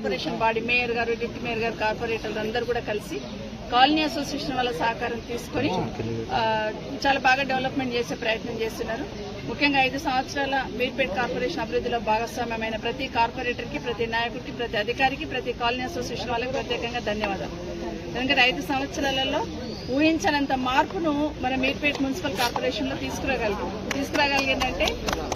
Corporation body mayor గారు deputy mayor గారు కార్పొరేటర్లు అందరూ కూడా కలిసి కాలనీ అసోసియేషన్ వాళ్ళ సహకారం తీసుకొని చాలా బాగా డెవలప్మెంట్ చేసే ప్రయత్నం చేస్తున్నారు. ముఖ్యంగా ఐదు సంవత్సరాల మీర్పేట్ కార్పొరేషన్ అభివృద్ధిలో భాగస్వామ్యమైన ప్రతి కార్పొరేటర్కి ప్రతి నాయకుడికి ప్రతి అధికారికి ప్రతి కాలనీ అసోసియేషన్ వాళ్ళకి ప్రత్యేకంగా ధన్యవాదాలు. ఎందుకంటే ఐదు సంవత్సరాలలో ఊహించనంత మార్పును మన మీర్పేట్ మున్సిపల్ కార్పొరేషన్లో తీసుకురాగలిగాం. తీసుకురాగలిగిందంటే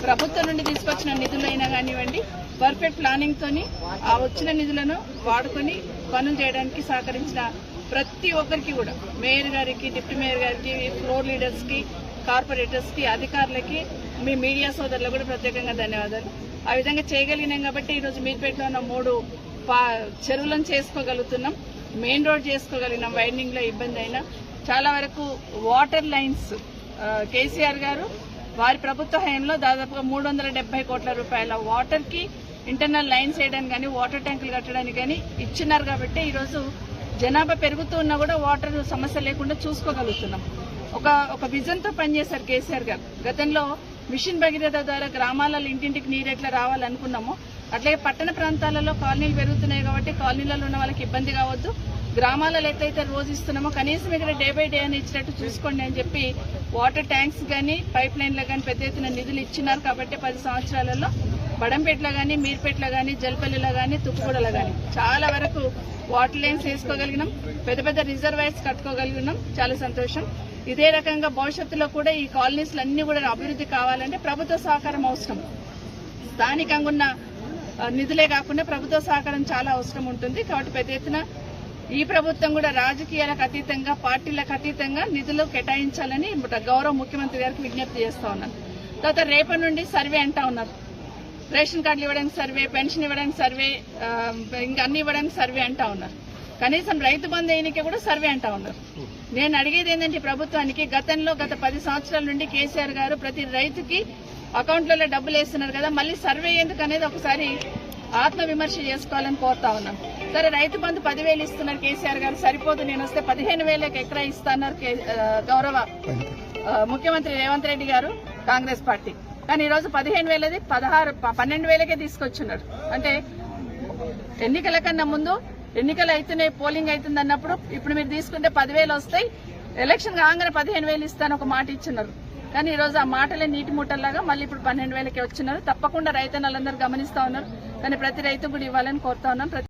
ప్రభుత్వం నుండి తీసుకొచ్చిన నిధులైనా కానివ్వండి పర్ఫెక్ట్ ప్లానింగ్ తోని ఆ వచ్చిన నిధులను వాడుకొని పనులు చేయడానికి సహకరించిన ప్రతి ఒక్కరికి కూడా మేయర్ గారికి డిప్యూటీ మేయర్ గారికి ఫ్లోర్ లీడర్స్కి కార్పొరేటర్స్కి అధికారులకి మీ మీడియా సోదరులకు కూడా ప్రత్యేకంగా ధన్యవాదాలు. ఆ విధంగా చేయగలిగినాం కాబట్టి ఈరోజు మీర్పేటలో ఉన్న మూడు పా- చెరువులను చేసుకోగలుగుతున్నాం. మెయిన్ రోడ్ చేసుకోగలిగినాం. వైండింగ్లో ఇబ్బంది అయినా చాలా వరకు వాటర్ లైన్స్ కేసీఆర్ గారు వారి ప్రభుత్వ హయంలో దాదాపుగా మూడు వందల డెబ్బై కోట్ల రూపాయల వాటర్కి ఇంటర్నల్ లైన్స్ వేయడానికి కానీ వాటర్ ట్యాంకులు కట్టడానికి కానీ ఇచ్చినారు కాబట్టి ఈరోజు జనాభా పెరుగుతూ ఉన్నా కూడా వాటర్ సమస్య లేకుండా చూసుకోగలుగుతున్నాం. ఒక ఒక విజన్తో పనిచేశారు కేసీఆర్ గారు. గతంలో మిషన్ భగీరథ ద్వారా గ్రామాలలో ఇంటింటికి నీరు ఎట్లా రావాలనుకున్నామో అట్లాగే పట్టణ ప్రాంతాలలో కాలనీలు పెరుగుతున్నాయి కాబట్టి కాలనీలలో ఉన్న వాళ్ళకి ఇబ్బంది కావద్దు. గ్రామాలలో ఎట్లయితే రోజు ఇస్తున్నామో కనీసం ఇక్కడ డే బై డే అని ఇచ్చినట్టు చూసుకోండి అని చెప్పి వాటర్ ట్యాంక్స్ కానీ పైప్ లైన్లో కానీ పెద్ద ఎత్తున నిధులు ఇచ్చినారు కాబట్టి పది సంవత్సరాలలో. బడంపేటలో కానీ మీర్పేటలో కానీ జల్పల్లిలో కానీ తుక్కుగూడలో కానీ చాలా వరకు వాటర్ లైన్స్ వేసుకోగలిగినాం. పెద్ద పెద్ద రిజర్వాయర్స్ కట్టుకోగలిగినాం. చాలా సంతోషం. ఇదే రకంగా భవిష్యత్తులో కూడా ఈ కాలనీస్లు అన్ని కూడా అభివృద్ధి కావాలంటే ప్రభుత్వ సహకారం అవసరం. స్థానికంగా ఉన్న నిధులే కాకుండా ప్రభుత్వ సహకారం చాలా అవసరం ఉంటుంది. కాబట్టి పెద్ద ఎత్తున ఈ ప్రభుత్వం కూడా రాజకీయాలకు అతీతంగా పార్టీలకు అతీతంగా నిధులు కేటాయించాలని గౌరవ ముఖ్యమంత్రి గారికి విజ్ఞప్తి చేస్తా ఉన్నాను. తర్వాత రేపటి నుండి సర్వే అంటా ఉన్నారు. రేషన్ కార్డులు ఇవ్వడానికి సర్వే పెన్షన్ ఇవ్వడానికి సర్వే ఇంకా అన్ని ఇవ్వడానికి సర్వే అంటా ఉన్నారు. కనీసం రైతు బంధు అయినకి కూడా సర్వే అంటా ఉన్నారు. నేను అడిగేది ఏంటంటే ఈ ప్రభుత్వానికి గతంలో గత పది సంవత్సరాల నుండి కేసీఆర్ గారు ప్రతి రైతుకి అకౌంట్లలో డబ్బులు వేస్తున్నారు కదా మళ్ళీ సర్వే ఎందుకు అనేది ఒకసారి ఆత్మ విమర్శ చేసుకోవాలని కోరుతా ఉన్నాం. సరే రైతు బంధు పదివేలు ఇస్తున్నారు కేసీఆర్ గారు సరిపోదు నేను వస్తే పదిహేను వేలకు ఎకరా ఇస్తాన్నారు కే- గౌరవ ముఖ్యమంత్రి రేవంత్ రెడ్డి గారు కాంగ్రెస్ పార్టీ. కానీ ఈరోజు పదిహేను వేలది పదహారు పన్నెండు వేలకే తీసుకొచ్చున్నారు. అంటే ఎన్నికల కన్నా ముందు ఎన్నికలు అవుతున్నాయి పోలింగ్ అవుతుంది అన్నప్పుడు ఇప్పుడు మీరు తీసుకుంటే పదివేలు వస్తాయి ఎలక్షన్ కాగానే పదిహేను వేలు ఇస్తాను ఒక మాట ఇచ్చినారు కానీ ఈరోజు ఆ మాటలే నీటి మూటల్లాగా మళ్ళీ ఇప్పుడు పన్నెండు వేలకే వచ్చినారు. తప్పకుండా రైతన్నలందరూ గమనిస్తా ఉన్నారు. కానీ ప్రతి రైతు కూడా ఇవ్వాలని కోరుతా ఉన్నాం. ప్రతి